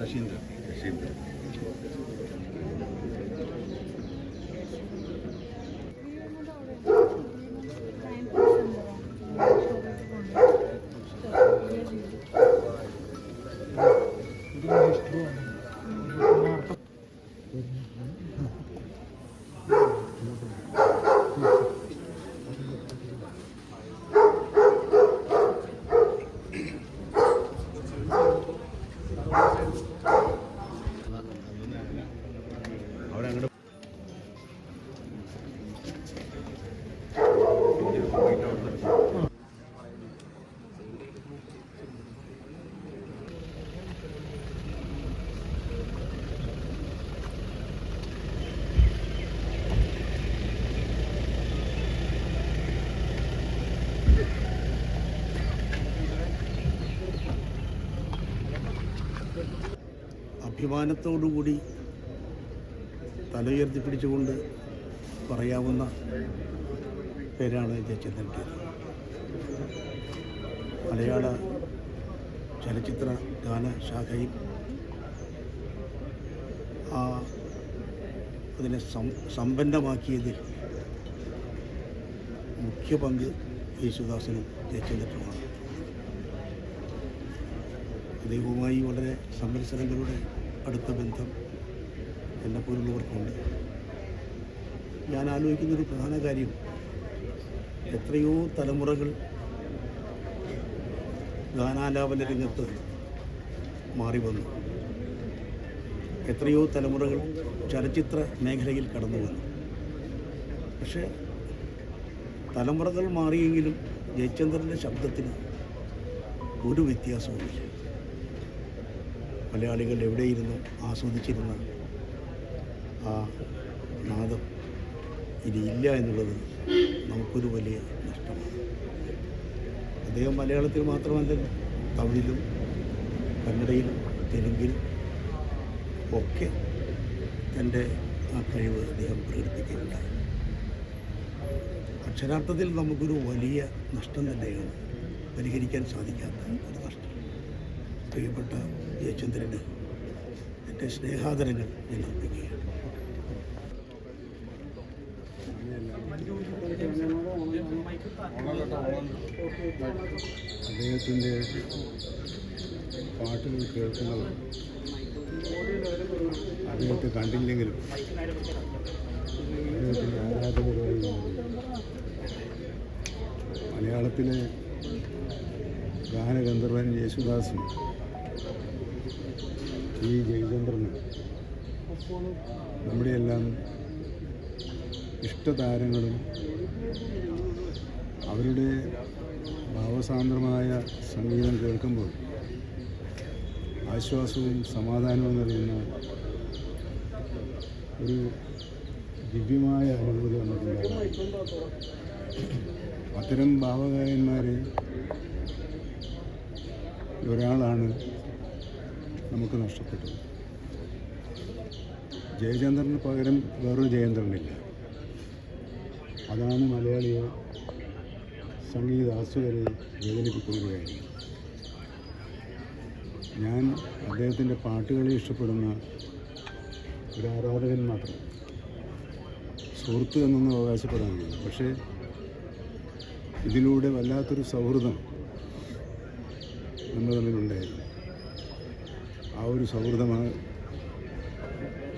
Lashindra. Lashindra. അഭിമാനത്തോടുകൂടി തലയുയർത്തി ഉയർത്തി പിടിച്ചുകൊണ്ട് പറയാവുന്ന പേരാണ് ജയചന്ദ്രന്റേത് മലയാള ചലച്ചിത്ര ഗാന ശാഖയിൽ ആ അതിനെ സമ്പന്നമാക്കിയതിൽ മുഖ്യ പങ്ക് യേശുദാസനും ജയചന്ദ്രനുമാണ് ദൈവവുമായി വളരെ സംവത്സരങ്ങളുടെ അടുത്ത ബന്ധം എന്നെപ്പോലുള്ളവർക്കുണ്ട് ഞാൻ ആലോചിക്കുന്നൊരു പ്രധാന കാര്യം എത്രയോ തലമുറകൾ ഗാനാലാപന രംഗത്ത് മാറി വന്നു. എത്രയോ തലമുറകൾ ചലച്ചിത്ര മേഖലയിൽ കടന്നു വന്നു. പക്ഷേ തലമുറകൾ മാറിയെങ്കിലും ജയചന്ദ്രന്റെ ശബ്ദത്തിന് ഒരു വ്യത്യാസവുമില്ല. മലയാളികൾ എവിടെയിരുന്നു ആസ്വദിച്ചിരുന്ന ആ നാദം. ഇനി ഇല്ല എന്നുള്ളത് നമുക്കൊരു വലിയ നഷ്ടമാണ്. അദ്ദേഹം മലയാളത്തിൽ മാത്രമല്ല തമിഴിലും കന്നഡയിലും തെലുങ്കിലും ഒക്കെ തന്റെ ആ കഴിവ് അദ്ദേഹം പ്രകടിപ്പിക്കുകയുണ്ടായി അക്ഷരാർത്ഥത്തിൽ നമുക്കൊരു വലിയ നഷ്ടം തന്നെയാണ് പരിഹരിക്കാൻ സാധിക്കാത്ത ഒരു നഷ്ടം. പ്രിയപ്പെട്ട ജയചന്ദ്രന് എന്റെ സ്നേഹാദരങ്ങൾ ഞാൻ അർപ്പിക്കുകയാണ് അദ്ദേഹത്തിന്റെ പാട്ടുകൾ കേൾക്കുന്നത് അദ്ദേഹത്തെ കണ്ടില്ലെങ്കിലും അദ്ദേഹത്തിന്റെ ആരാധകരായി. മലയാളത്തിലെ ഗാനഗന്ധർവൻ യേശുദാസും ഈ ജയചന്ദ്രനും നമ്മുടെയെല്ലാം ഇഷ്ടതാരങ്ങളും അവരുടെ ഭാവസാന്ദ്രമായ സംഗീതം കേൾക്കുമ്പോൾ ആശ്വാസവും സമാധാനവും നൽകുന്ന ഒരു ദിവ്യമായ അനുഭൂതി നമുക്കുണ്ടാകും അത്തരം ഭാവഗായന്മാരെ ഒരാളാണ് നമുക്ക് നഷ്ടപ്പെട്ടു. ജയചന്ദ്രന് പകരം വേറൊരു ജയചന്ദ്രനില്ല. അതാണ് മലയാളിയെ സംഗീതാസ്വകരെ വേദനിപ്പിക്കുന്ന ഒരു കാര്യം ഞാൻ അദ്ദേഹത്തിന്റെ പാട്ടുകളെ ഇഷ്ടപ്പെടുന്ന ഒരു ആരാധകൻ മാത്രം. സുഹൃത്ത് എന്നൊന്നും അവകാശപ്പെടാനില്ല. പക്ഷേ ഇതിലൂടെ വല്ലാത്തൊരു സൗഹൃദം നമ്മൾ തമ്മിലുണ്ടായിരുന്നു. ആ ഒരു സൗഹൃദമാണ്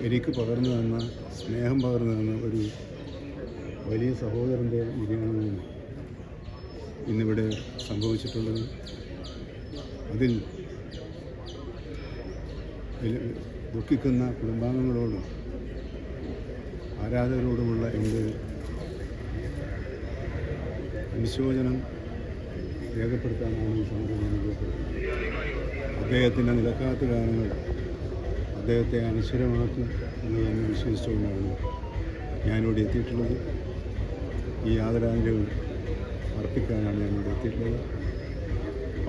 എനിക്ക് പകർന്നു തന്ന സ്നേഹം പകർന്നു തന്ന ഒരു വലിയ സഹോദരന്റെ നിര്യാണമാണ് ഇന്നിവിടെ സംഭവിച്ചിട്ടുള്ളത്. അതിൽ ദുഃഖിക്കുന്ന കുടുംബാംഗങ്ങളോടും ആരാധകരോടുമുള്ള എന്റെ അനുശോചനം രേഖപ്പെടുത്താനാണ് ഈ സമിതി അനുഭവപ്പെടുന്നത് അദ്ദേഹത്തിന്റെ നിലക്കാത്ത ഗാനങ്ങൾ അദ്ദേഹത്തെ അനശ്വരമാക്കും എന്ന് തന്നെ വിശ്വസിച്ചുകൊണ്ടാണ് ഞാനിവിടെ എത്തിയിട്ടുള്ളത്. ഈ ആദരാഞ്ജലികൾ അർപ്പിക്കാനാണ് ഞാനിവിടെ എത്തിയിട്ടുള്ളത്.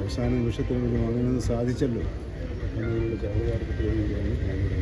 അവസാന നിമിഷത്തിൽ ഇത് വാങ്ങുന്നത് സാധിച്ചല്ലോ. എന്നതിനുള്ള ചാരിതാർത്ഥത്തിൽ വേണ്ടിയാണ് ഞാനിവിടെ